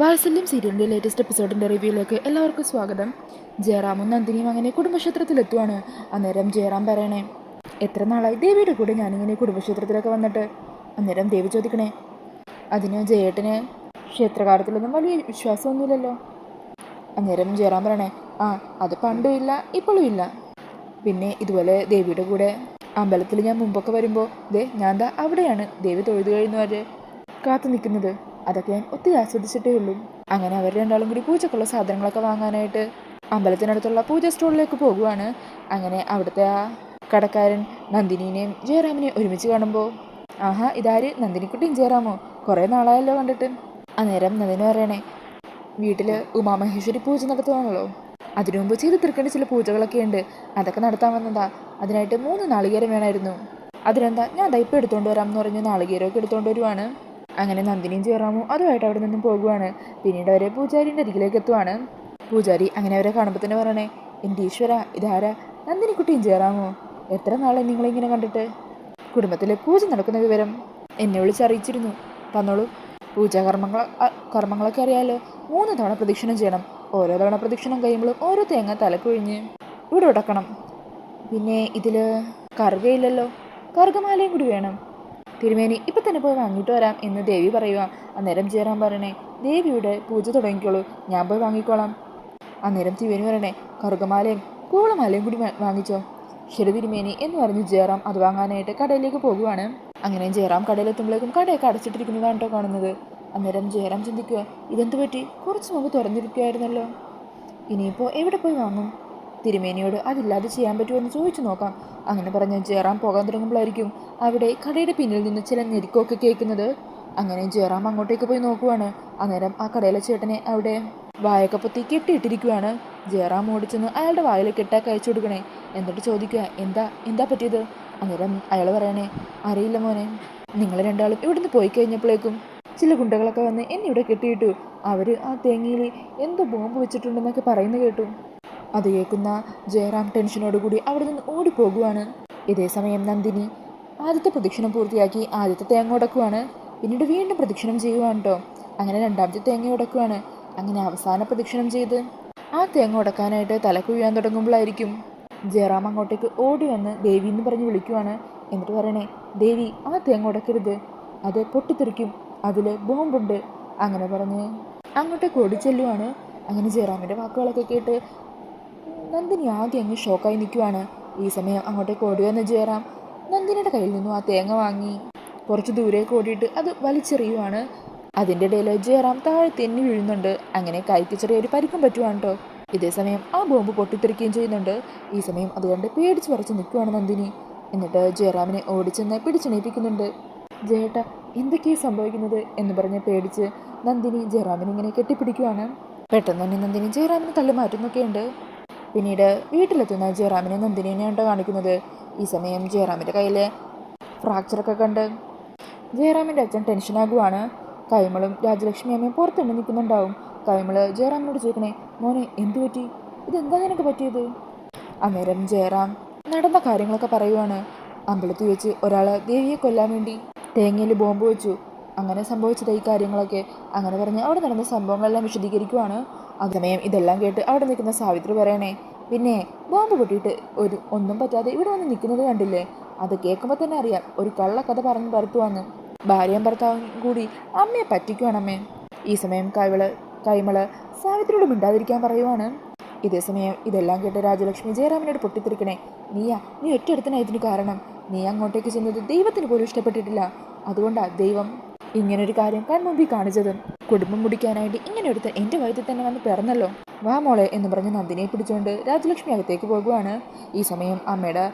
വാത്സല്യം സീരിയലിന്റെ ലേറ്റസ്റ്റ് എപ്പിസോഡിന്റെ റിവ്യൂയിലേക്ക് എല്ലാവർക്കും സ്വാഗതം. ജയറാമും നന്ദിനിയും അങ്ങനെ കുടുംബക്ഷേത്രത്തിലെത്തുവാണ്. അന്നേരം ജയറാം പറയണേ എത്ര നാളായി ദേവിയുടെ കൂടെ ഞാനിങ്ങനെ കുടുംബക്ഷേത്രത്തിലൊക്കെ വന്നിട്ട്? അന്നേരം ദേവി ചോദിക്കണേ അതിന് ജയേട്ടന് ക്ഷേത്രകാലത്തിലൊന്നും വലിയ വിശ്വാസമൊന്നുമില്ലല്ലോ? അന്നേരം ജയറാം പറയണേ ആ അത് പണ്ടും ഇല്ല ഇപ്പോഴും ഇല്ല. പിന്നെ ഇതുപോലെ ദേവിയുടെ കൂടെ അമ്പലത്തിൽ ഞാൻ മുമ്പൊക്കെ വരുമ്പോൾ ദേ ഞാൻ ദാ അവിടെയാണ് ദേവി തൊഴുതു കഴിയുന്നവരെ കാത്തു നിൽക്കുന്നത് അതൊക്കെ ഞാൻ ഒത്തിരി ആസ്വദിച്ചിട്ടേ ഉള്ളൂ. അങ്ങനെ അവർ രണ്ടാളും കൂടി പൂജക്കുള്ള സാധനങ്ങളൊക്കെ വാങ്ങാനായിട്ട് അമ്പലത്തിനടുത്തുള്ള പൂജ സ്റ്റോളിലേക്ക് പോകുവാണ്. അങ്ങനെ അവിടുത്തെ ആ കടക്കാരൻ നന്ദിനിനെയും ജയറാമിനെയും ഒരുമിച്ച് കാണുമ്പോൾ ആഹാ ഇതാര്? നന്ദിനിക്കുട്ടിയും ജയറാമോ? കുറേ നാളായല്ലോ കണ്ടിട്ട്. അന്നേരം നന്ദിനി പറയണേ വീട്ടിൽ ഉമാമഹേശ്വരി പൂജ നടത്തുവാണല്ലോ. അതിനു മുമ്പ് ചെയ്ത് തീർക്കേണ്ട ചില പൂജകളൊക്കെ ഉണ്ട്. അതൊക്കെ നടത്താൻ വന്നതാ. അതിനായിട്ട് മൂന്ന് നാളികേരം വേണമായിരുന്നു അതിനെന്താ? ഞാൻ ദൈപ്പം എടുത്തോണ്ട് വരാം എന്ന് പറഞ്ഞ് നാളികേരമൊക്കെ എടുത്തോണ്ട് വരുവാണ്. അങ്ങനെ നന്ദിനിയും ജയറാമും അതുമായിട്ട് അവിടെ നിന്നും പോകുവാണ്. പിന്നീട് അവരെ പൂജാരിന്റെ അരികിലേക്ക് എത്തുവാണ്. പൂജാരി അങ്ങനെ അവരെ കാണുമ്പോൾ തന്നെ പറയണേ എന്റെ ഈശ്വര ഇതാരാ? നന്ദിനിക്കുട്ടിയും ചേറാമോ എത്ര നാളെ നിങ്ങളിങ്ങനെ കണ്ടിട്ട്? കുടുംബത്തിലെ പൂജ നടക്കുന്ന വിവരം എന്നെ വിളിച്ചറിയിച്ചിരുന്നു തന്നോളൂ പൂജാകർമ്മങ്ങൾ കർമ്മങ്ങളൊക്കെ അറിയാലോ. മൂന്ന് തവണ പ്രദക്ഷിണം ചെയ്യണം. ഓരോ തവണ പ്രദക്ഷിണം കഴിയുമ്പോഴും ഓരോ തേങ്ങ തലക്കൊഴിഞ്ഞ് ഇവിടെ ഉടക്കണം. പിന്നെ ഇതിൽ കറുകയില്ലല്ലോ. കറുകമാലയും കൂടി വേണം. തിരുമേനി ഇപ്പം തന്നെ പോയി വാങ്ങിയിട്ട് വരാം എന്ന് ദേവി പറയുക അന്നേരം ജയറാം പറയണേ ദേവിയുടെ പൂജ തുടങ്ങിക്കോളൂ ഞാൻ പോയി വാങ്ങിക്കോളാം. അന്നേരം തിരുമേനി പറയണേ കറുകമാലയും കൂളമാലയും കൂടി വാങ്ങിച്ചോ. ശരി തിരുമേനി എന്ന് പറഞ്ഞ് ജയറാം അത് വാങ്ങാനായിട്ട് കടയിലേക്ക് പോകുവാണ്. അങ്ങനെ ജയറാം കടയിലെത്തുമ്പോഴേക്കും കടയൊക്കെ അടച്ചിട്ടിരിക്കുന്നതാണ് കേട്ടോ കാണുന്നത്. അന്നേരം ജയറാം ചിന്തിക്കുക ഇതെന്ത് പറ്റി? കുറച്ച് മുമ്പ് തുറന്നിരിക്കുമായിരുന്നല്ലോ ഇനിയിപ്പോൾ എവിടെ പോയി വാങ്ങും? തിരുമേനിയോട് അതില്ലാതെ ചെയ്യാൻ പറ്റുമോ എന്ന് ചോദിച്ചു നോക്കാം. അങ്ങനെ പറഞ്ഞ് ജയറാം പോകാൻ തുടങ്ങുമ്പോഴായിരിക്കും അവിടെ കടയുടെ പിന്നിൽ നിന്ന് ചില ഞെരുക്കമൊക്കെ കേൾക്കുന്നത്. അങ്ങനെ ജയറാം അങ്ങോട്ടേക്ക് പോയി നോക്കുവാണ്. അന്നേരം ആ കടയിലെ ചേട്ടനെ അവിടെ വായൊക്കെ പൊത്തി കെട്ടിയിട്ടിരിക്കുവാണ്. ജയറാം ഓടിച്ചെന്ന് അയാളുടെ വായിൽ കെട്ടാക്കി അയച്ചു കൊടുക്കണേ. എന്നിട്ട് ചോദിക്കുക എന്താ എന്താ പറ്റിയത്? അന്നേരം അയാൾ പറയണേ അറിയില്ല മോനെ നിങ്ങൾ രണ്ടാളും ഇവിടുന്ന് പോയി കഴിഞ്ഞപ്പോഴേക്കും ചില ഗുണ്ടകളൊക്കെ വന്ന് എന്നെ ഇവിടെ കെട്ടിയിട്ടു. അവർ ആ തേങ്ങയിൽ എന്തോ ബോംബ് വെച്ചിട്ടുണ്ടെന്നൊക്കെ പറയുന്നത് കേട്ടു. അത് കേൾക്കുന്ന ജയറാം ടെൻഷനോടുകൂടി അവിടെ നിന്ന് ഓടിപ്പോകുവാണ്. ഇതേ സമയം നന്ദിനി ആദ്യത്തെ പ്രദക്ഷിണം പൂർത്തിയാക്കി ആദ്യത്തെ തേങ്ങ ഉടക്കുവാണ്. പിന്നീട് വീണ്ടും പ്രദക്ഷിണം ചെയ്യുവാണ് കേട്ടോ അങ്ങനെ രണ്ടാമത്തെ തേങ്ങ ഉടക്കുവാണ്. അങ്ങനെ അവസാന പ്രദക്ഷിണം ചെയ്ത് ആ തേങ്ങ ഉടക്കാനായിട്ട് തലക്കുഴിയാൻ കുഴിയാൻ തുടങ്ങുമ്പോഴായിരിക്കും ജയറാം അങ്ങോട്ടേക്ക് ഓടി വന്ന് ദേവി എന്ന് പറഞ്ഞ് വിളിക്കുവാണ്. എന്നിട്ട് പറയണേ ദേവി ആ തേങ്ങ ഉടക്കരുത്. അത് പൊട്ടിത്തെറിക്കും. അതിൽ ബോംബുണ്ട്. അങ്ങനെ പറഞ്ഞ് അങ്ങോട്ടേക്ക് ഓടിച്ചെല്ലുവാണ്. അങ്ങനെ ജയറാമിന്റെ വാക്കുകളൊക്കെ കേട്ട് നന്ദിനി ആകെ അങ്ങ് ഷോക്കായി നിൽക്കുവാണ്. ഈ സമയം അങ്ങോട്ടേക്ക് ഓടി വന്ന ജയറാം. നന്ദിനിയുടെ കയ്യിൽ നിന്നും ആ തേങ്ങ വാങ്ങി. കുറച്ച് ദൂരേക്ക് ഓടിയിട്ട് അത് വലിച്ചെറിയുവാണ്. അതിന്റെ ഇടയിൽ ജയറാം താഴെ തെന്നി വീഴുന്നുണ്ട്. അങ്ങനെ കൈക്ക് ചെറിയൊരു പരിക്കും പറ്റുവാണ് കേട്ടോ ഇതേ സമയം ആ ബോംബ് പൊട്ടിത്തെറിക്കുകയും ചെയ്യുന്നുണ്ട്. ഈ സമയം അതുകൊണ്ട് പേടിച്ച് പറിച്ച് നിൽക്കുവാണ് നന്ദിനി. എന്നിട്ട് ജയറാമിനെ ഓടിച്ചെന്ന് പിടിച്ചെണീപ്പിക്കുന്നുണ്ട്. ജയേട്ട എന്തൊക്കെയാണ് സംഭവിക്കുന്നത്? എന്ന് പറഞ്ഞ് പേടിച്ച് നന്ദിനി ജയറാമിനെ ഇങ്ങനെ കെട്ടിപ്പിടിക്കുവാണ്. പെട്ടെന്ന് തന്നെ നന്ദിനി ജയറാമിനെ തള്ളി മാറ്റുന്നൊക്കെയുണ്ട്. പിന്നീട് വീട്ടിലെത്തുന്ന ജയറാമിനെ നന്ദിനിയാണ് കാണിക്കുന്നത്. ഈ സമയം ജയറാമിന്റെ കയ്യിൽ ഫ്രാക്ചറൊക്കെ കണ്ട്. ജയറാമിന്റെ അച്ഛൻ ടെൻഷനാകുവാണ് കൈമളും രാജലക്ഷ്മി അമ്മയും പുറത്തുണ്ട് നിൽക്കുന്നുണ്ടാവും. കൈമൾ ജയറാമിനോട് ചോദിക്കണേ മോനെ എന്തു പറ്റി? ഇതെന്താ നിനക്ക് പറ്റിയത്? അന്നേരം ജയറാം നടന്ന കാര്യങ്ങളൊക്കെ പറയുവാണ്. അമ്പലത്തിൽ വെച്ച് ഒരാൾ ദേവിയെ കൊല്ലാൻ വേണ്ടി തേങ്ങയിൽ ബോംബ് വെച്ചു. അങ്ങനെ സംഭവിച്ചത് ഈ കാര്യങ്ങളൊക്കെ. അങ്ങനെ പറഞ്ഞ് അവിടെ നടന്ന സംഭവങ്ങളെല്ലാം വിശദീകരിക്കുവാണ്. അതമയം ഇതെല്ലാം കേട്ട് അവിടെ നിൽക്കുന്ന സാവിത്രി പറയണേ പിന്നെ ബോംബ് പൊട്ടിയിട്ട് ഒരു ഒന്നും പറ്റാതെ ഇവിടെ വന്ന് നിൽക്കുന്നത് കണ്ടില്ലേ? അത് കേൾക്കുമ്പോൾ തന്നെ അറിയാം ഒരു കള്ളക്കഥ പറഞ്ഞ് പരത്തുവാന്ന്. ഭാര്യയും ഭർത്താവും കൂടി അമ്മയെ പറ്റിക്കുവാണമ്മേ. ഈ സമയം കൈവൾ കൈമൾ സാവിത്രിയോട് മിണ്ടാതിരിക്കാൻ പറയുവാണ്. ഇതേ സമയം ഇതെല്ലാം കേട്ട് രാജലക്ഷ്മി ജയറാമിനോട് പൊട്ടിത്തിരിക്കണേ നീയാ നീ ഒറ്റയെടുത്തനാ ഇതിന് കാരണം. നീ അങ്ങോട്ടേക്ക് ചെന്നത് ദൈവത്തിന് പോലും ഇഷ്ടപ്പെട്ടിട്ടില്ല. അതുകൊണ്ടാ ദൈവം ഇങ്ങനൊരു കാര്യം കൺമുമ്പിൽ കാണിച്ചത്. കുടുംബം മുടിക്കാനായിട്ട് ഇങ്ങനെ എടുത്ത് എന്റെ വയറ്റിൽ തന്നെ വന്ന് പിറന്നല്ലോ. വാ മോളെ എന്ന് പറഞ്ഞ് നന്ദിനെ പിടിച്ചുകൊണ്ട് രാജലക്ഷ്മി അകത്തേക്ക് പോകുവാണ്. ഈ സമയം അമ്മയുടെ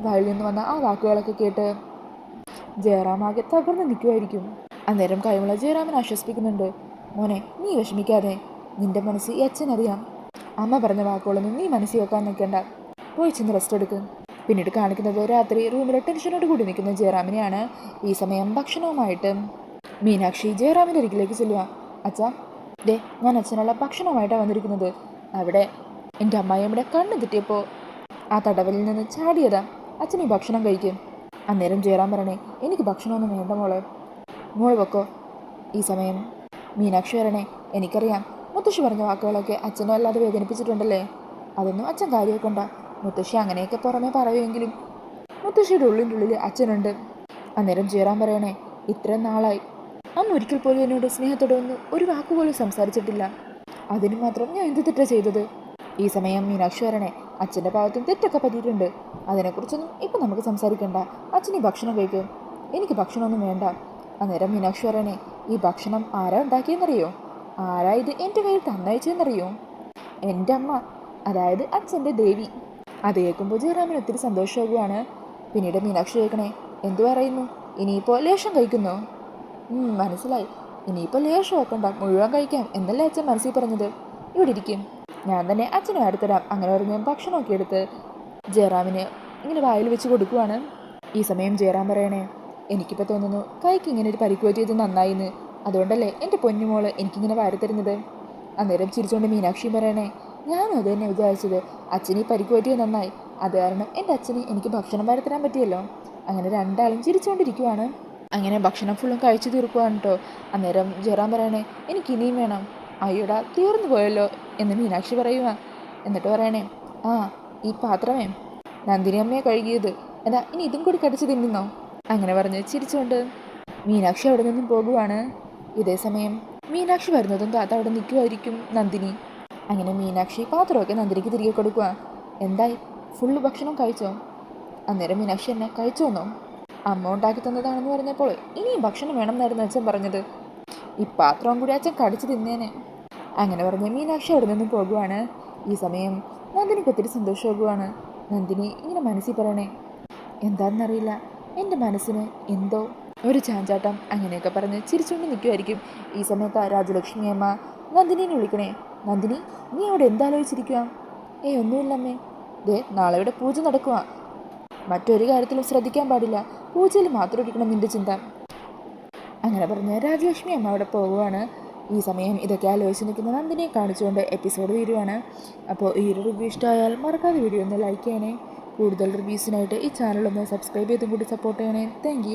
വായിൽ നിന്ന് വന്ന ആ വാക്കുകളൊക്കെ കേട്ട് ജയറാം ആകെ തകർന്ന് നിൽക്കുമായിരിക്കും അന്നേരം കൈമുള ജയറാമൻ ആശ്വസിപ്പിക്കുന്നുണ്ട്. മോനെ നീ വിഷമിക്കാതെ. നിന്റെ മനസ്സ് ഈ അച്ഛനറിയാം. അമ്മ പറഞ്ഞ വാക്കുകളൊന്നും നീ മനസ്സിൽ വെക്കാൻ നിൽക്കേണ്ട. പോയി ചെന്ന് റെസ്റ്റ് എടുക്കും. പിന്നീട് കാണിക്കുന്നത് രാത്രി റൂമിലെ ടെൻഷനോട് കൂടി നിൽക്കുന്ന ജയറാമിനെയാണ്. ഈ സമയം ഭക്ഷണവുമായിട്ട് മീനാക്ഷി ജയറാമിന്റെ അരികിലേക്ക് ചെല്ലുക അച്ഛാ ദേ ഞാൻ അച്ഛനുള്ള ഭക്ഷണമായിട്ടാണ് വന്നിരിക്കുന്നത്. അവിടെ എന്റെ അമ്മായിയമ്മയുടെ കണ്ണ് തെറ്റിയപ്പോൾ ആ തടവലിൽ നിന്ന് ചാടിയതാ. അച്ഛൻ ഈ ഭക്ഷണം കഴിക്കും. അന്നേരം ജയറാം പറയണേ എനിക്ക് ഭക്ഷണമൊന്നും വേണ്ട മോളെ. മോൾ വെക്കോ ഈ സമയം മീനാക്ഷി വരണേ എനിക്കറിയാം. മുത്തശ്ശി പറഞ്ഞ വാക്കുകളൊക്കെ അച്ഛനെ വല്ലാതെ വേദനിപ്പിച്ചിട്ടുണ്ടല്ലേ? അതൊന്നും അച്ഛൻ കാര്യമാക്കണ്ട. മുത്തശ്ശി അങ്ങനെയൊക്കെ പുറമേ പറയുമെങ്കിലും മുത്തശ്ശിയുടെ ഉള്ളിന്റെ ഉള്ളിൽ അച്ഛനുണ്ട്. അന്നേരം ജയറാം പറയണേ ഇത്രയും നാളായി അമ്മ ഒരിക്കൽ പോലും എന്നോട് സ്നേഹത്തോടെ ഒന്നും ഒരു വാക്കുപോലും സംസാരിച്ചിട്ടില്ല. അതിന് മാത്രം ഞാൻ എന്ത് തെറ്റാ ചെയ്തത്? ഈ സമയം മീനാക്ഷരനെ അച്ഛന്റെ ഭാഗത്തും തെറ്റൊക്കെ പറ്റിയിട്ടുണ്ട്. അതിനെക്കുറിച്ചൊന്നും ഇപ്പം നമുക്ക് സംസാരിക്കണ്ട. അച്ഛൻ ഈ ഭക്ഷണം കഴിക്കും. എനിക്ക് ഭക്ഷണമൊന്നും വേണ്ട. അന്നേരം മീനാക്ഷി പറയണേ ഈ ഭക്ഷണം ആരാ ഉണ്ടാക്കിയെന്നറിയോ? ആരാ ഇത് എന്റെ കയ്യിൽ തന്നയച്ചെന്നറിയോ എന്റെ അമ്മ അതായത് അച്ഛന്റെ ദേവി. അത് കേൾക്കുമ്പോൾ ജയറാമിന് ഒത്തിരി സന്തോഷമാകുകയാണ് പിന്നീട് മീനാക്ഷി കേൾക്കണേ എന്തു പറയുന്നു? ഇനിയിപ്പോൾ ലേശം കഴിക്കുന്നോ? മനസ്സിലായി. ഇനിയിപ്പോൾ ലേശം ആക്കണ്ട മുഴുവൻ കഴിക്കാം എന്നല്ലേ അച്ഛൻ മനസ്സിൽ പറഞ്ഞത്? ഇവിടെ ഇരിക്കും. ഞാൻ തന്നെ അച്ഛനും അടുത്തരാം. അങ്ങനെ പറഞ്ഞ് ഭക്ഷണമൊക്കെ എടുത്ത് ജയറാമിന് ഇങ്ങനെ വായിൽ വെച്ച് കൊടുക്കുവാണ്. ഈ സമയം ജയറാം പറയണേ എനിക്കിപ്പോൾ തോന്നുന്നു കൈക്ക് ഇങ്ങനെ ഒരു പരിക്ക് പറ്റിയത് നന്നായിന്ന്. അതുകൊണ്ടല്ലേ എന്റെ പൊന്നുമോൾ എനിക്കിങ്ങനെ വാരിത്തരുന്നത്? അന്നേരം ചിരിച്ചുകൊണ്ട് മീനാക്ഷിയും പറയണേ ഞാനും അത് തന്നെ വിചാരിച്ചത്. അച്ഛനീ പരിക്ക് പറ്റിയത് നന്നായി. അത് കാരണം എന്റെ അച്ഛന് എനിക്ക് ഭക്ഷണം വാരിത്തരാൻ പറ്റിയല്ലോ. അങ്ങനെ രണ്ടാളും ചിരിച്ചുകൊണ്ടിരിക്കുവാണ് അങ്ങനെ ഭക്ഷണം ഫുള്ളും കഴിച്ചു തീർക്കുവാണ് കേട്ടോ അന്നേരം ജയറാം പറയണേ എനിക്ക് ഇനിയും വേണം. അയ്യോടാ തീർന്നു പോയല്ലോ എന്ന് മീനാക്ഷി പറയുക എന്നിട്ട് പറയണേ ആ ഈ പാത്രമേ നന്ദിനി അമ്മയെ കഴുകിയത്. എന്താ ഇനി ഇതും കൂടി കടിച്ച് തിന്നുന്നോ? അങ്ങനെ പറഞ്ഞ് ചിരിച്ചുകൊണ്ട് മീനാക്ഷി അവിടെ നിന്നും പോകുവാണ്. ഇതേ സമയം മീനാക്ഷി വരുന്നതും താത്ത അവിടെ നിൽക്കുമായിരിക്കും നന്ദിനി. അങ്ങനെ മീനാക്ഷി പാത്രമൊക്കെ നന്ദിനിക്ക് തിരികെ കൊടുക്കുക എന്തായി? ഫുള്ള് ഭക്ഷണം കഴിച്ചോ? അന്നേരം മീനാക്ഷി എന്നെ കഴിച്ചോന്നോ? അമ്മ ഉണ്ടാക്കി തന്നതാണെന്ന് പറഞ്ഞപ്പോൾ ഇനിയും ഭക്ഷണം വേണമെന്നായിരുന്നു അച്ഛൻ പറഞ്ഞത്. ഈ പാത്രം കൂടി അച്ഛൻ കടിച്ചു തിന്നേനെ. അങ്ങനെ പറഞ്ഞ് മീനാക്ഷി അവിടെ നിന്നും പോകുവാണ്. ഈ സമയം നന്ദിനിക്ക് ഒത്തിരി സന്തോഷമാകുവാണ്. നന്ദിനി ഇങ്ങനെ മനസ്സിൽ പറയണേ എന്താണെന്നറിയില്ല എന്റെ മനസ്സിന് എന്തോ ഒരു ചാഞ്ചാട്ടം അങ്ങനെയൊക്കെ പറഞ്ഞ് ചിരിച്ചുകൊണ്ട് നിൽക്കുമായിരിക്കും ഈ സമയത്ത് രാജലക്ഷ്മി അമ്മ നന്ദിനിനെ വിളിക്കണേ നന്ദിനി നീ അവിടെ എന്താലോചിച്ചിരിക്കുക ഏ ഒന്നുമില്ലമ്മേ. ദേ നാളെ ഇവിടെ പൂജ നടക്കുക മറ്റൊരു കാര്യത്തിലും ശ്രദ്ധിക്കാൻ പാടില്ല. പൂജയിൽ മാത്രം ഇരിക്കണം നിന്റെ ചിന്ത. അങ്ങനെ പറഞ്ഞ് രാജലക്ഷ്മി അമ്മ അവിടെ പോവുകയാണ്. ഈ സമയം ഇതൊക്കെ ആലോചിച്ച് നിൽക്കുന്ന നന്ദിനെ കാണിച്ചുകൊണ്ട് എപ്പിസോഡ് തീരുവാണ്. അപ്പോൾ ഈ ഒരു റിവ്യൂ ഇഷ്ടമായാൽ മറക്കാതെ വീഡിയോ ഒന്ന് ലൈക്ക് ചെയ്യണേ. കൂടുതൽ റിവ്യൂസിനായിട്ട് ഈ ചാനലൊന്ന് സബ്സ്ക്രൈബ് ചെയ്തും കൂടി സപ്പോർട്ട് ചെയ്യണേ. താങ്ക്